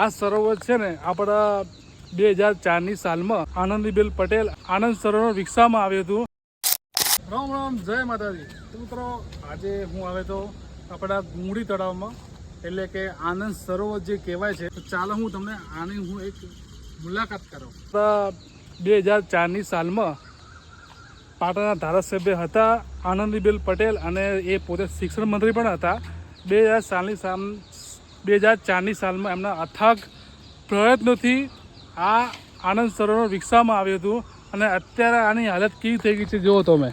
આ સરોવર છે ને આપણા બે હજાર ચારની સાલમાં આનંદીબેન પટેલ આનંદ સરોવર વિકસાવવામાં આવ્યું હતું. રામ રામ, જય માતાજી. મિત્રો, આજે હું આવે તો આપણા ગુંગળી તળાવમાં, એટલે કે આનંદ સરોવર જે કહેવાય છે, તો ચાલો હું તમને આની હું એક મુલાકાત કરું. બે હજાર ચારની સાલમાં પાટણના ધારાસભ્ય હતા આનંદીબેન પટેલ અને એ પોતે શિક્ષણ મંત્રી પણ હતા. બે હજાર સાલની સાલ બે હજાર ચારની સાલમાં એમના અથાગ પ્રયત્નોથી આ આનંદ સરોવર વિકસાવવામાં આવ્યું હતું. અને અત્યારે આની હાલત કેવી થઈ ગઈ છે જુઓ તમે.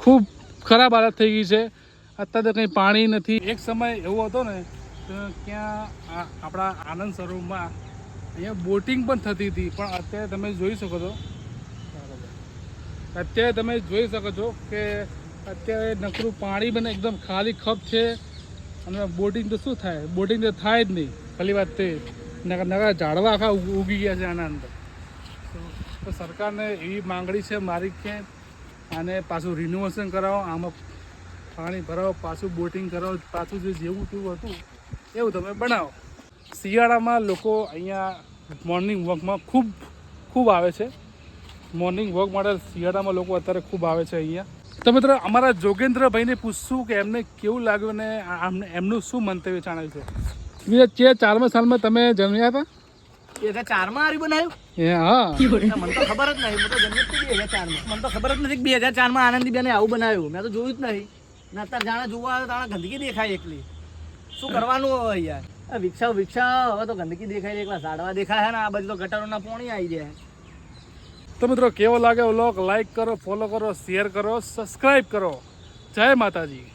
ખૂબ ખરાબ હાલત થઈ ગઈ છે. અત્યારે કંઈ પાણી નથી. એક સમય એવો હતો ને ત્યાં આપણા આનંદ સરોવરમાં અહીંયા બોટિંગ પણ થતી હતી. પણ અત્યારે તમે જોઈ શકો છો. અત્યારે તમે જોઈ શકો છો કે અત્યારે નકરું પાણી બને એકદમ ખાલી ખપ છે. અને બોટિંગ તો શું થાય? બોટિંગ તો થાય જ નહીં. ખાલી વાત તે નકા ઝાડવા આખા ઉગ- ગયા છે આના અંદર. તો સરકારને એવી માંગણી છે મારી કે આને પાછું રિનોવેશન કરાવો, આમાં પાણી ભરાવો, પાછું બોટિંગ કરાવો, પાછું જે જેવું તેવું હતું, એવું તમે બનાવો. શિયાળામાં લોકો અહીંયા મોર્નિંગ વોકમાં ખૂબ ખૂબ આવે છે. મોર્નિંગ વોક માટે શિયાળામાં લોકો અત્યારે ખૂબ આવે છે અહીંયા. તો મિત્રો અમારા જોગેન્દ્રભાઈને પૂછશું કે એમને કેવું લાગ્યું ને એમનું શું મંતવ્ય જાણે છે? હજાર ચારમાં સાલમાં તમે જન્મ્યા હતા? ચારમાં બનાવ્યું. એ હા. મને તો ખબર જ નહીં. તો જન્મ્યો બે હજાર ચારમાં. મને તો ખબર જ નથી બે હજાર ચારમાં આનંદીબેને આવું બનાવ્યું. મેં તો જોયું જ નહીં. ને અત્યારે જાણે જોવા આવે તાણે ગંદકી દેખાય એકલી. શું કરવાનું હવે યાર? વિકસાવ વિકસાવ. હવે તો ગંદકી દેખાય એકલા ઝાડવા દેખાય છે ને. આ તો ગટરોના પોણી આવી જાય. તો મિત્રો, કેવો લાગે વ્લોગ લાઈક કરો ફોલો કરો શેર કરો સબસ્ક્રાઈબ કરો. જય માતાજી.